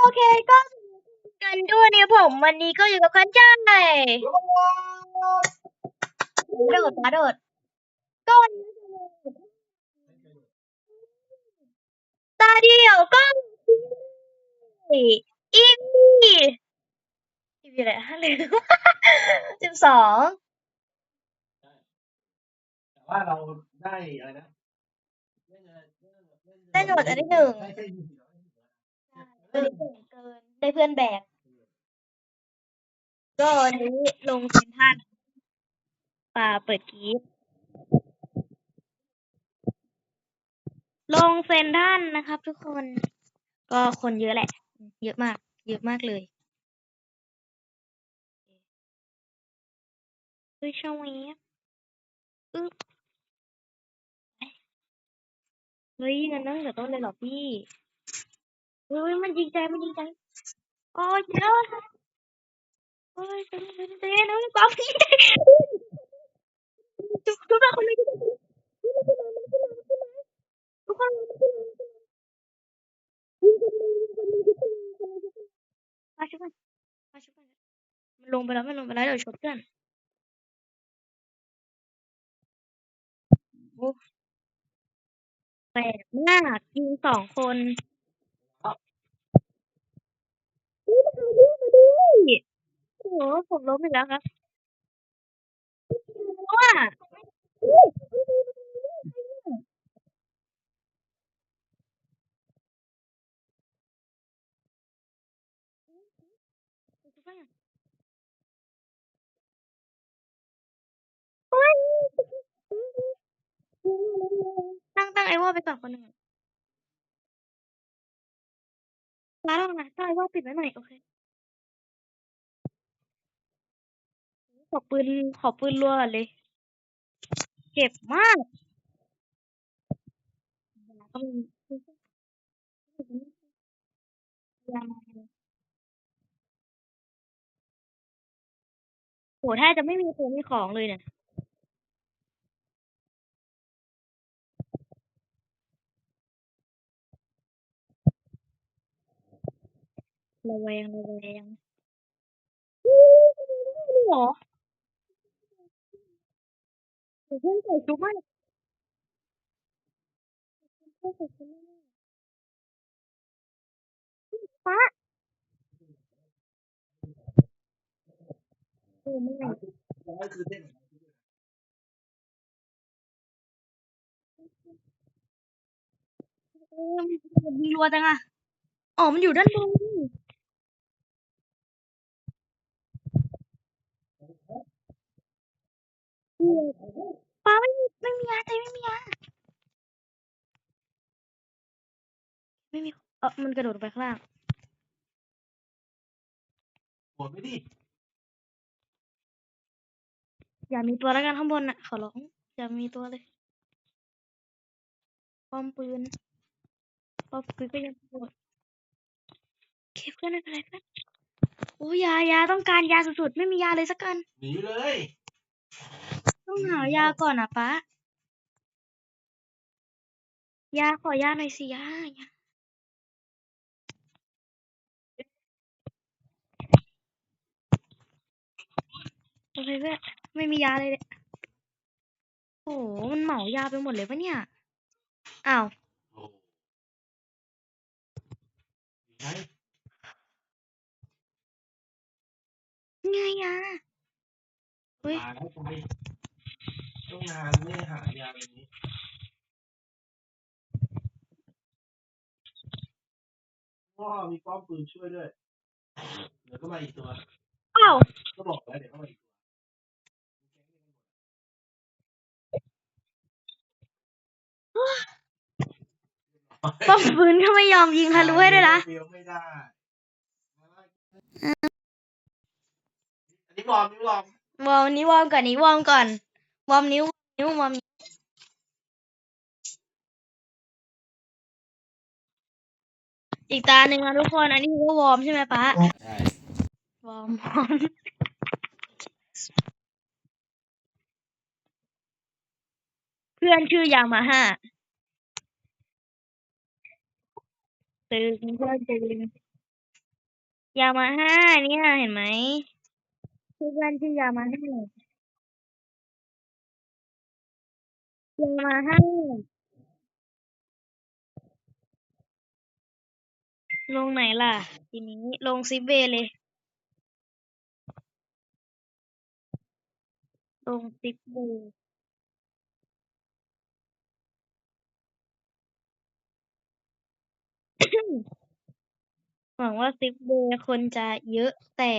โอเคก็กันด้วยเนี่ยผมวันนี้ก็อยู่กับคันจ้าไงโดดมาโดดก็วันนี้ตาเดียวก็อีพีอีพีอะไรฮะลืมสิบสองแต่ว่าเราได้อะไรนะได้โดดอันที่หนึ่ง ได้แค่ยี่สิบเกินเกิน ได้เพื่อนแบก ก็วันนี้ลงเซ็นทรันป่าเปิดกรีดลงเซ็นทรันนะครับ ทุกคน ก็คนเยอะแหละ เยอะมาก เยอะมากเลยเฮ้ยช่องนี้อึ๊บเฮ้ยงั้นตั้งแต่ต้นเลยเหรอพี่ เฮ้ยมันจริงใจมันจริงใจโอ้ยเยอะโอ้ยเจ๊เจ๊เจ๊น้องก๊อฟพี่ทุกทุกคนเลยทุกคนทุกคนทุกคนยิงคนเลยยิงคนเลยทุกคนเลยคนเลยทุกคนมาช่วยกันมาช่วยกันมันลงไปแล้วมันลงไปแล้วเดี๋ยวชดเพื่อนโอ้แปลกมากยิงสองคนเฮ้ยมาด้วยมาด้วยโอ้โหผมล้มอีกแล้วครับว่าเฮ้ยมันไปมันไปได้ไงเนี่ยตั้งตั้งไอ้ว่าไปก่อนคนหนึ่ง ร้านเรานะตั้งไอ้ว่าปิดไว้หน่อยโอเค ขอปืนขอปืนรัวนเลยเจ็บมากก็มีโหแทบจะไม่มีตัวมีของเลยเนี่ย ระแวงระแวงอุ๊ยไม่ได้เลยเหรอเดี๋ยวเพื่อนใส่ชุดมากเพื่อนใส่ชุดมากฟ้าเออไม่ร้อยคือเท่นเออมันมีรัวจังอะอ๋อ มันอยู่ด้านบน ฟ้าไม่มีไม่มียาใจไม่มียาไม่มีเออมันกระโดดลงไปข้างล่างปวดไม่ดิอย่ามีตัวแล้วกันข้างบนน่ะ ขอร้องอย่ามีตัวเลยป้อมปืนป้อมปืนก็ยังโหดโอเคเพื่อนไม่เป็นไรเพื่อนโอ้ยายาต้องการยาสุดๆ ไม่มียาเลยสักอันหนีเลย ต้องหายาก่อนอะป๊ายาขอยาหน่อยสิยายาโอเคเพื่อนไม่มียาเลยเนี่ยโอ้โหมันเหมายาไปหมดเลยปะเนี่ยอ้าวโอ้ไงไงยาเฮ้ย งนานไม่หายาแบบนี้พ่อมีป้อมปืนช่วยด้วย เดี๋ยวก็มาอีกตัว อ้าว ก็บอกแล้วเดี๋ยวก็มาอีกตัวป้อมปืนก็ไม่ยอมยิงทะลุให้ด้วยนะเดียวไม่ได้อันนี้วอร์มนี่วอร์มวอร์มนี้วอร์มก่อนนี้วอร์มก่อน วอร์มนิ้วนิ้ววอร์มนิ้วอีกตาหนึ่งนะทุกคน อันนี้คือว่าวอร์มใช่ไหมป๊าใช่วอร์มวอร์มเพื่อนชื่อยามาฮ่าตึงเพื่อนตึงยามาฮ่าเนี่ยเห็นไหมชื่อเพื่อนชื่อยามาฮ่า ยามาฮ่าลงไหนล่ะ ทีนี้ลงซิเบเลย ลงซิเบย์หวังว่าซิปเบย์คนจะเยอะแต่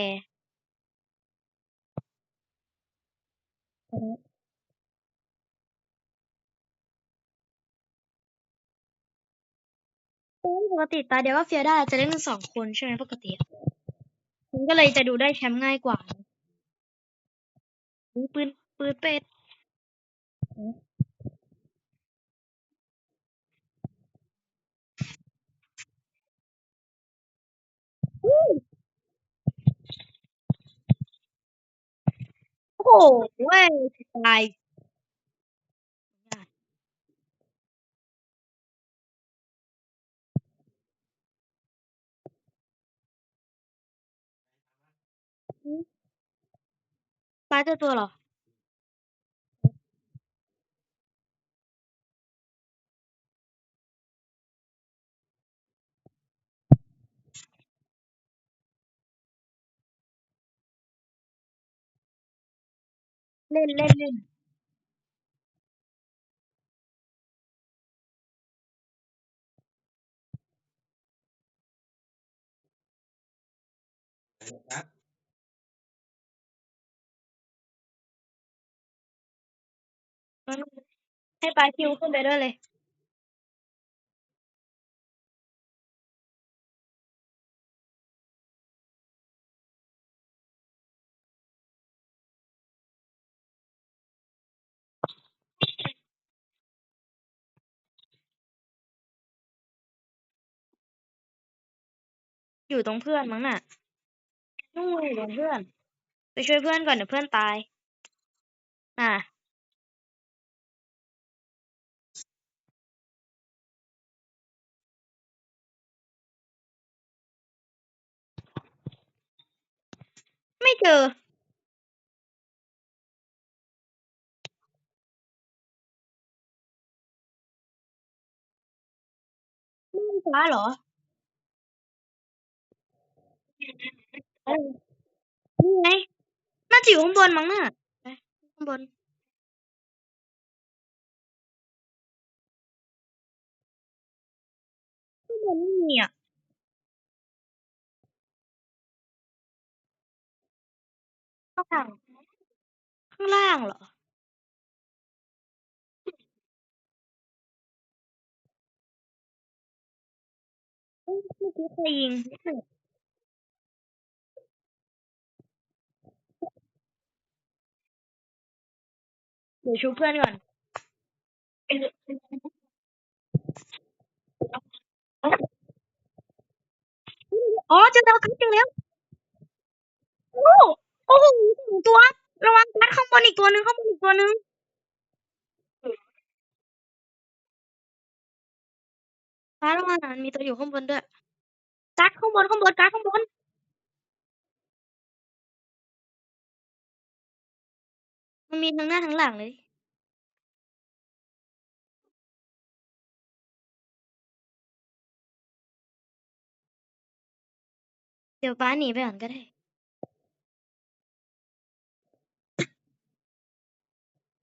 ปกติตาเดียวก็เฟียได้จะเล่นกันสองคนใช่ไหมปกติอะมันก็เลยจะดูได้แชมป์ง่ายกว่าปืนปืนเป็ดโอ้โหเว้ยตาย ปลาเจอตัว เหรอเล่นให้ปลาคิวขึ้นไปด้วยเลย อยู่ตรงเพื่อนมั้งน่ะนู่นอยู่ตรงเพื่อน ไปช่วยเพื่อนก่อนเดี๋ยวเพื่อนตาย อะ ไม่เจอ ม่านฟ้าเหรอเออนี่ไงน่าจะอยู่ข้างบนมั้งน่ะไปข้างบนข้างบนไม่มีอะ ล่าง ข้างล่างเหรอ เอ้ยเมื่อกี้ใครยิง เดี๋ยวชูเพื่อนก่อน อ๋อเจอแล้วครับเจอแล้ว โอ้ อ้โหสองตัว ระวังกัดข้างบนอีกตัวหนึ่งข้างบนอีกตัวหนึ่งฟ้าระวังนะมีตัวอยู่ข้างบนด้วยกัดข้างบนข้างบนกัดข้างบนมันมีทั้งหน้าทั้งหลังเลยเดี๋ยวป้าหนีไปก่อนก็ได้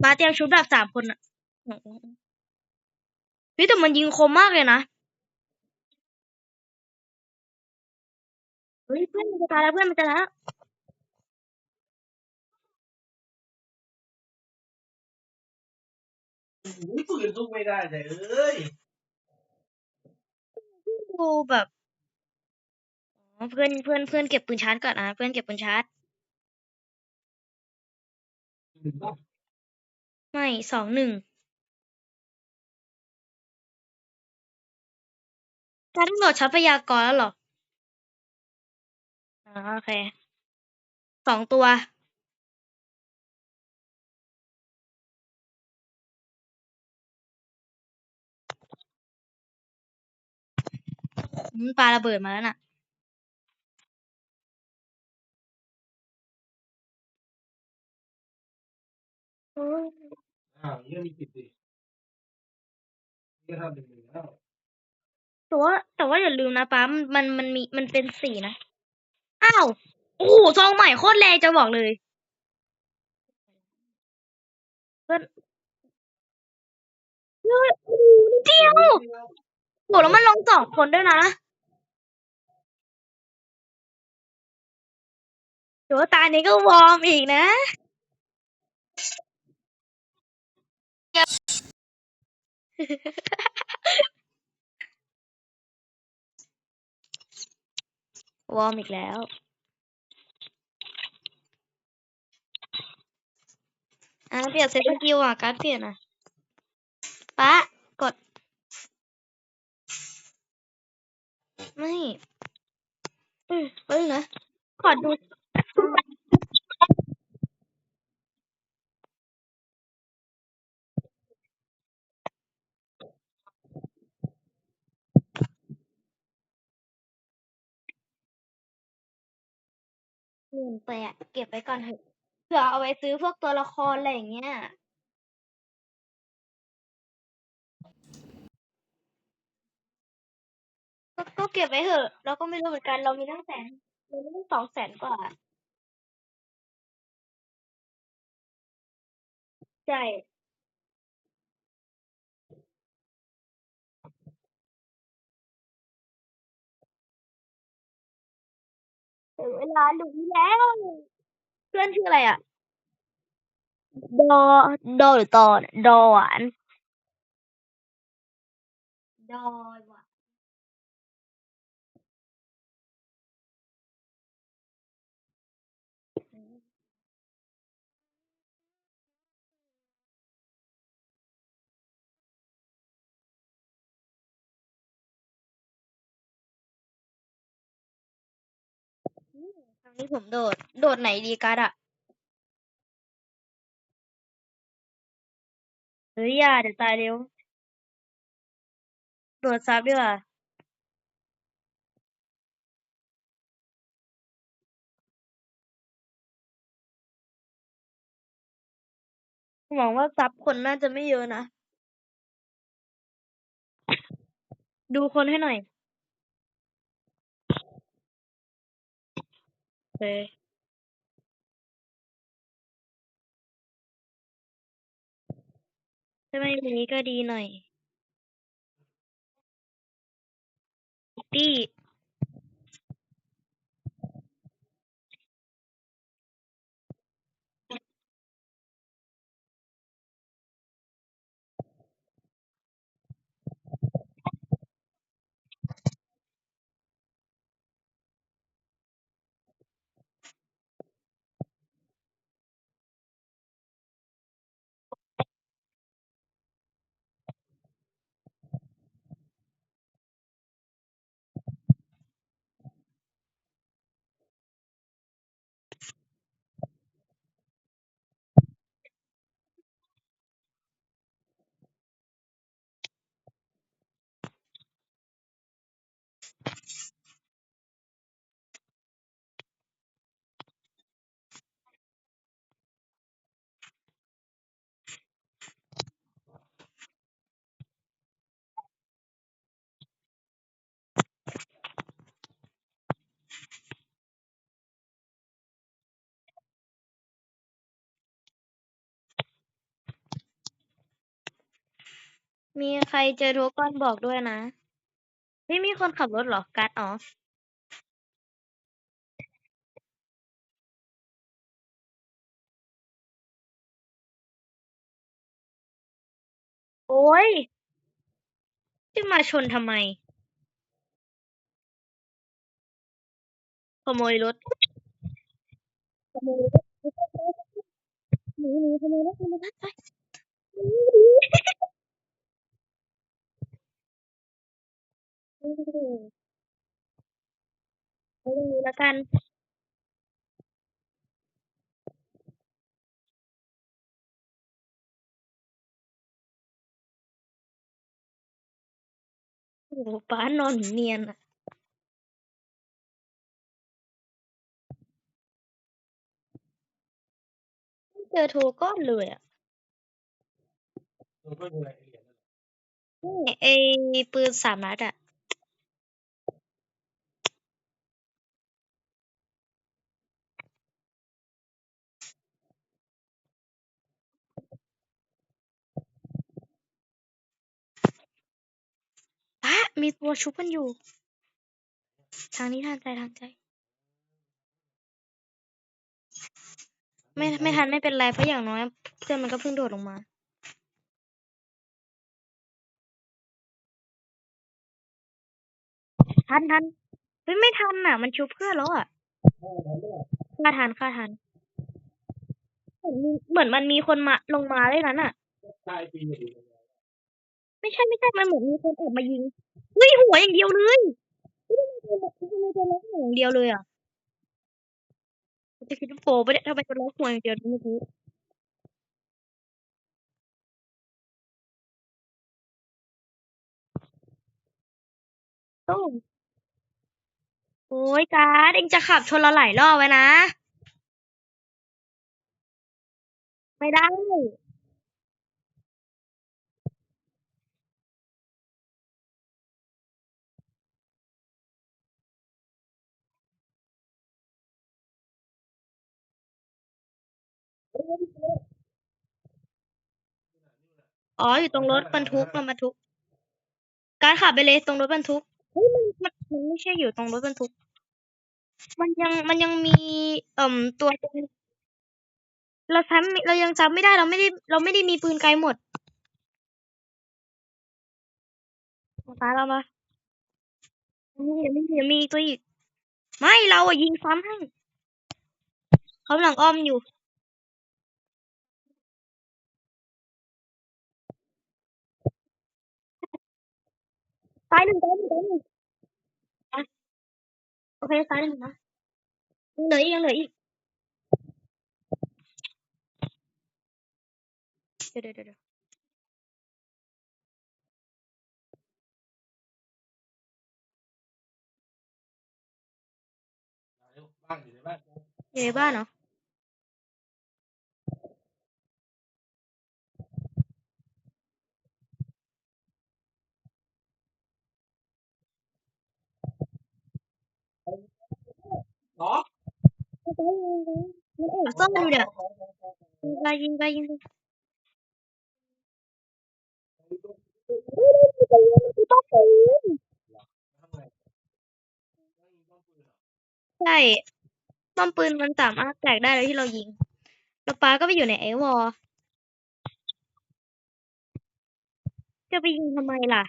ป้าเตรียมชุดแบบสามคนอะอืมอืมอืมเฮ้ยแต่มันยิงคมมากเลยนะเฮ้ยเพื่อนมันจะตายแล้วเพื่อนมันจะตายแล้วอุ้ยปืนสู้ไม่ได้แต่เอ้ยดูแบบอ๋อเพื่อนเพื่อนเพื่อนเก็บปืนชาร์จก่อนนะเพื่อนเก็บปืนชาร์จ ไม่สองหนึ่งการต้องโหลดทรัพยากรแล้วเหรออ่าโอเคสองตัวอืมปาระเบิดมาแล้วน่ะ แต่ว่าแต่ว่าอย่าลืมนะป้ามันมันมีมันเป็นสีนะ อ้าว โอ้โหซองใหม่โคตรแรงจะบอกเลย เพื่อนเฮ้ยโอ้โหนิดเดียวโหแล้วมันลงสองคนด้วยนะเดี๋ยวตานี้ก็วอร์มอีกนะ วอร์มอีกแล้ว อะเปลี่ยนเซตสกิลอะ การเปลี่ยนอะป๊ากด ไม่ อืมเอ้ยนะ ขอดู หมื่นแปดเก็บไว้ก่อนเถอะเผื่อเอาไว้ซื้อพวกตัวละครอะไรอย่างเงี้ย ก็ก็เก็บไว้เถอะ เราก็ไม่รู้เหมือนกันเรามีตั้งแสนเรามีตั้งสองแสนกว่าใช่ ถึงเวลาหลุยแล้ว เพื่อนชื่ออะไรอะ ดอ ดอหรือตอเนี่ยดอหวาน ดอหวานอื นี้ผมโดด โดดไหนดีกัสอะเฮ้ยอย่าเดี๋ยวตายเร็ว โดดซับดีกว่าหวังว่าซับคนน่าจะไม่เยอะนะ ดูคนให้หน่อย โอเคถ้าไม่มีก็ดีหน่อย ตี้ มีใครเจอทุกคนบอกด้วยนะไม่มีคนขับรถเหรอ การ์ดอ๋อโอ้ยจะมาชนทำไม ขโมยรถ ขโมยรถหนีหนีขโมยรถขโมยรถไปหนีหนีเออเอาตรงนี้แล้วกันโอ้โหป้านอนเนียนอะไม่เจอโทรก้อนเลยอะมันก็มีอะไรเหรียญนี่ไอปืนสามนัดอะ มีตัวชุบกันอยู่ ทางนี้ทางใจทางใจ ไม่ไม่ทันไม่เป็นไร เพราะอย่างน้อยเพื่อนมันก็เพิ่งโดดลงมา ทันทันเฮ้ยไม่ทันอะ มันชุบเพื่อนแล้วอะฆ่าทันฆ่าทันเหมือนมีเหมือนมันมีคนมาลงมาเลยนั้นอะตายปีอยู่ ไม่ใช่ไม่ใช่ มันเหมือนมีคนแอบมายิงเฮ้ยหัวอย่างเดียวเลยเฮ้ยทำไมเจอทำไมเจอล็อกหัวอย่างเดียวเลยอะจะคิดว่าโปรไปเนี่ยทำไมเจอล็อกหัวอย่างเดียวเมื่อกี้ตุ้มโอ้ยการ์ดเองจะขับชนเราหลายรอบไว้นะ ไม่ได้ อ๋อ อยู่ตรงรถบรรทุกมันบรรทุก การขับไปเลยตรงรถบรรทุกเฮ้ยมันมันมันไม่ใช่อยู่ตรงรถบรรทุก มันยังมันยังมี เอ่มตัวตรงเราจำเรายังจำไม่ได้เราไม่ได้ เราไม่ได้มีปืนไกลหมดตายเรามามีมีมีมีตัวอีก ไม่เราอะยิงซ้ำให้เขากำลังอ้อมอยู่ ตายหนึ่งตายหนึ่งตายหนึ่งอะโอเคตายหนึ่งนะยังเหลืออีกยังเหลืออีกเดี๋ยวเดี๋ยวเดี๋ยวเดี๋ยว บ้านอยู่ในบ้าน อ ยู่ในบ้านเหรอหรอเอาไปยิงไปมันแอบซ่อนอยู่เนี่ยยิงไปยิงไปยิงไปเฮ้ยได้ปืนมันคือต้องปืนทำไงใช่ป้อมปืนมันสามารถแตกได้เลยที่เรายิงแล้วปาก็ไปอยู่ในไอวอลจะไปยิงทำไมล่ะ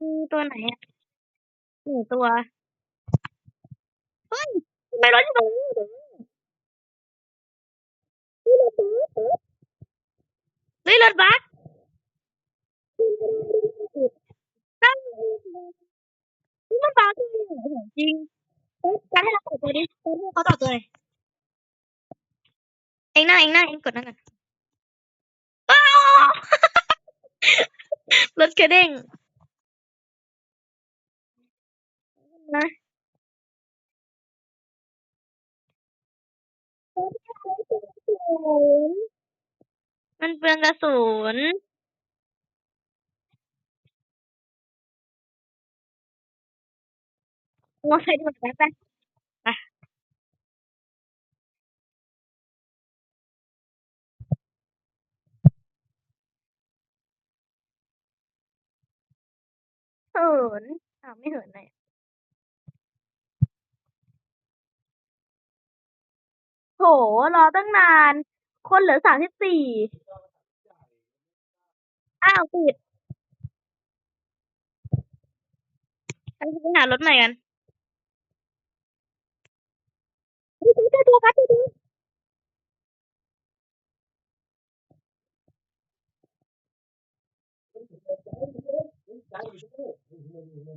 มีตัวไหนอะหนึ่งตัว เฮ้ยทำไมรถอยู่ตรงนี้เฮ้ยรถบัสเฮ้ยรถบัสนั่งนี่มันบัสเลยเหรอจริงเฮ้ยการให้เราต่อตัวดิการให้เขาต่อตัวเลยเองหน้าเองหน้าเองกดนั่นกันอ้าวรถกระเด้งนะ มันเปลืองกระสุนมอไซค์ดีกว่าไปไปเหินอ้าวไม่เหินเลย โหรอตั้งนาน คนเหลือสามสิบสี่ อ้าวติดไปหารถใหม่กันเฮ้ยเจอตัวกัดเจอตัว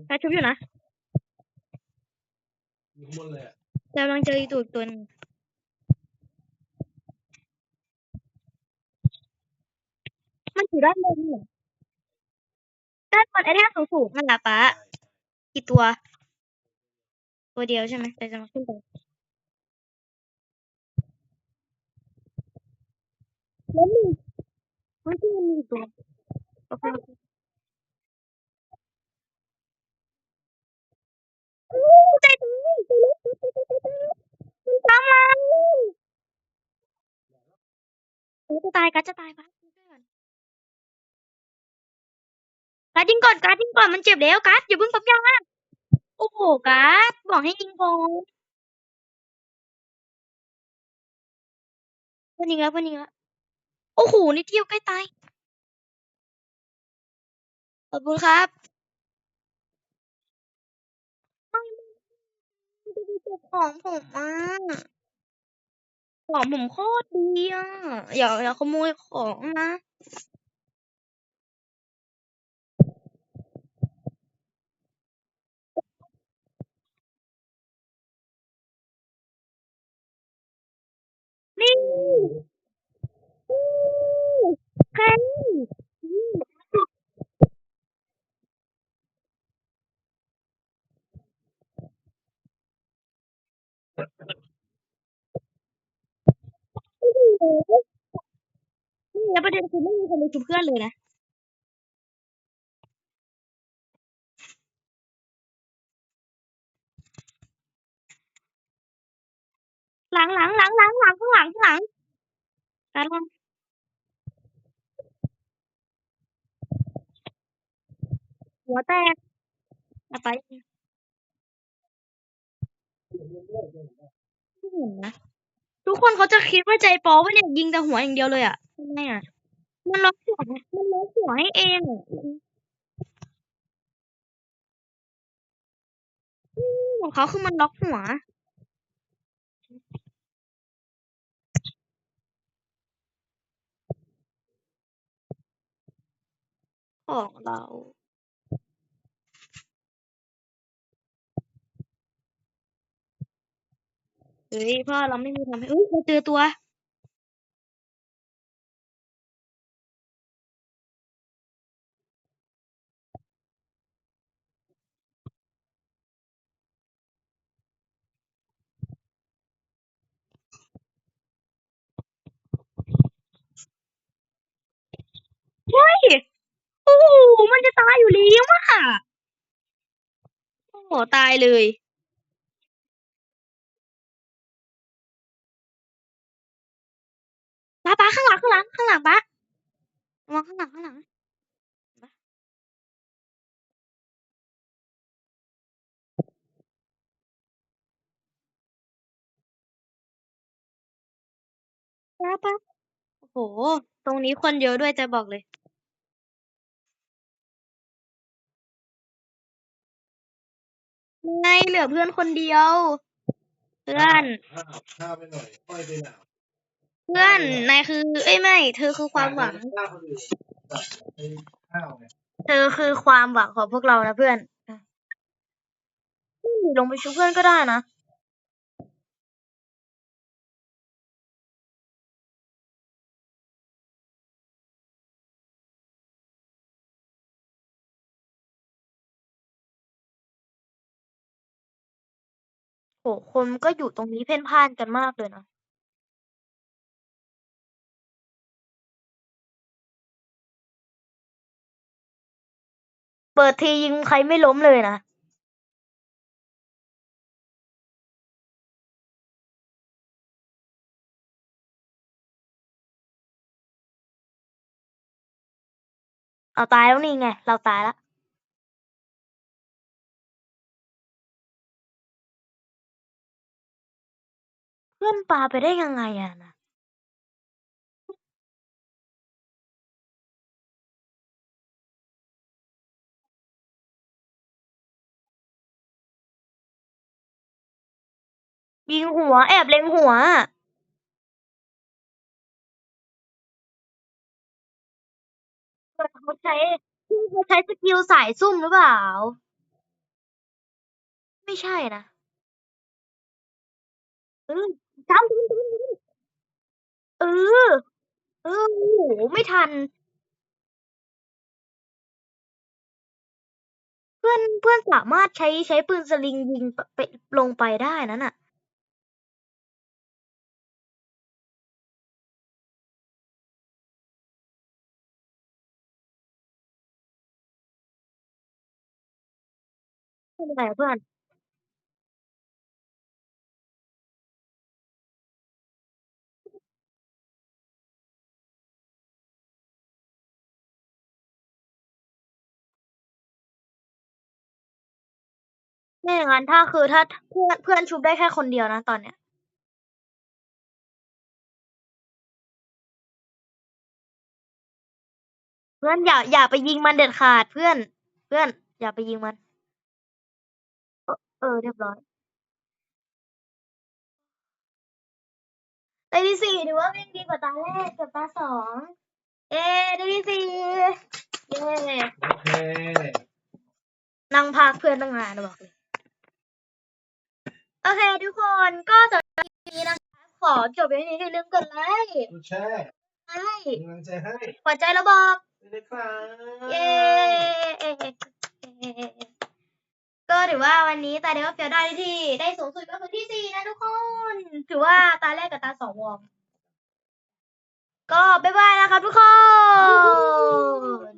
กัดชุบอยู่นะอยู่ข้างบนเลยอะกำลังเจออีกตัวอีกตัวหนึงมัน อยู่ด้านบนเหรอด้านบนไอ้ที่สูงสูงๆนั่นแหละป๊ากี่ตัว ตัวเดียวใช่ไหมแต่จะมาขึ้นไปล้วมหนึ่งมันคือมันมีอีกตัวโอเคโอเคอู้ใจตายใจลุกใจใจใจใจมันตามมาเออจะตายกัดจะตายปะ กัดยิงก่อนกัดยิงก่อนมันเจ็บแล้วกัดอย่าเพิ่งปั๊มยาโอ้โหกัดบอกให้ยิงก่อนเพื่อนยิงแล้วเพื่อนยิงแล้วโอ้โหนิดเดียวใกล้ตายขอบคุณครับไม่ไม่ได้เก็บของผมอะของผมโคตรดีอะอย่าอย่าขโมยของนะ นี่อือใครอืมโอ้โฮไม่แล้วประเด็นคือไม่มีคนไปชุบเพื่อนเลยนะ หลังหลังหลังหลังหลังข้างหลังข้างหลังการระวังหัวแตกอะไปไม่เห็นนะทุกคนเขาจะคิดว่าใจโป๊ปะเนี่ยยิงแต่หัวอย่างเดียวเลยอะทำไมอะมันล็อกหัวมันล็อกหัวให้เองอะอืมของเขาคือมันล็อกหัว ของเราเฮ้ยพ่อเราไม่มีทำให้เฮ้ยเราเจอตัว เฮ้ย โอ้โฮ มันจะตายอยู่แล้วอะโอ้โฮตายเลยป๊าป๊าข้างหลังข้างหลังข้างหลังป๊าระวังข้างหลังข้างหลังป๊าป๊าโอ้โฮตรงนี้คนเยอะด้วยจะบอกเลย ไม่เหลือเพื่อนคนเดียว เพื่อนห้าวห้าวไปหน่อยค่อยไปหนาวเพื่อนนายคือเอ้ยไม่ เธอคือความหวังห้าวคนอื่นแบบไอ้ห้าวไงเธอคือความหวังของพวกเรานะเพื่อนอะอืมลงไปชุบเพื่อนก็ได้นะ โอ้โฮคนก็อยู่ตรงนี้เพ่นพ่านกันมากเลยนะเปิดทียิงใครไม่ล้มเลยนะ เอาตายแล้วนี่ไง เราตายแล้ว เพื่อนปาไปได้ยังไงอะน่ะยิงหัว แอบเล็งหัวเขาใช้เขาใช้สกิลสายซุ่มหรือเปล่า ไม่ใช่นะ เออทำทำทำเออ เออโอ้โหไม่ทัน เพื่อนเพื่อนสามารถใช้ใช้ปืนสลิงยิงไปลงไปได้นั่นน่ะ เป็นไงเพื่อน ไม่อย่างนั้นถ้าคือถ้าเพื่อนเพื่อนชุบได้แค่คนเดียวนะตอนเนี้ยเพื่อนอย่าอย่าไปยิงมันเด็ดขาดเพื่อน เพื่อน อย่าไปยิงมัน เออเออเรียบร้อยได้ที่สี่ถือว่าวิ่งดีกว่าตาแรกกับตาสองเอ๊ได้ที่สี่เย้โอเคนั่งพักเพื่อนตั้งนานนะบอกเลยโอ เคทุกคนก็สำหรับคลิปนี้นะคะ ขอจบไว้นี้อย่าลืมกดไลค์กดแชร์ให้เป็นกำลังใจให้หัวใจแล้วบอกไปเลยครับเย้ก็ถือว่าวันนี้ตาเดียวเฟียวได้ที่ ได้สูงสุดก็คือที่สี่นะทุกคน ถือว่าตาแรกกับตาสองวอร์มก็บ๊ายบายนะครับทุกคน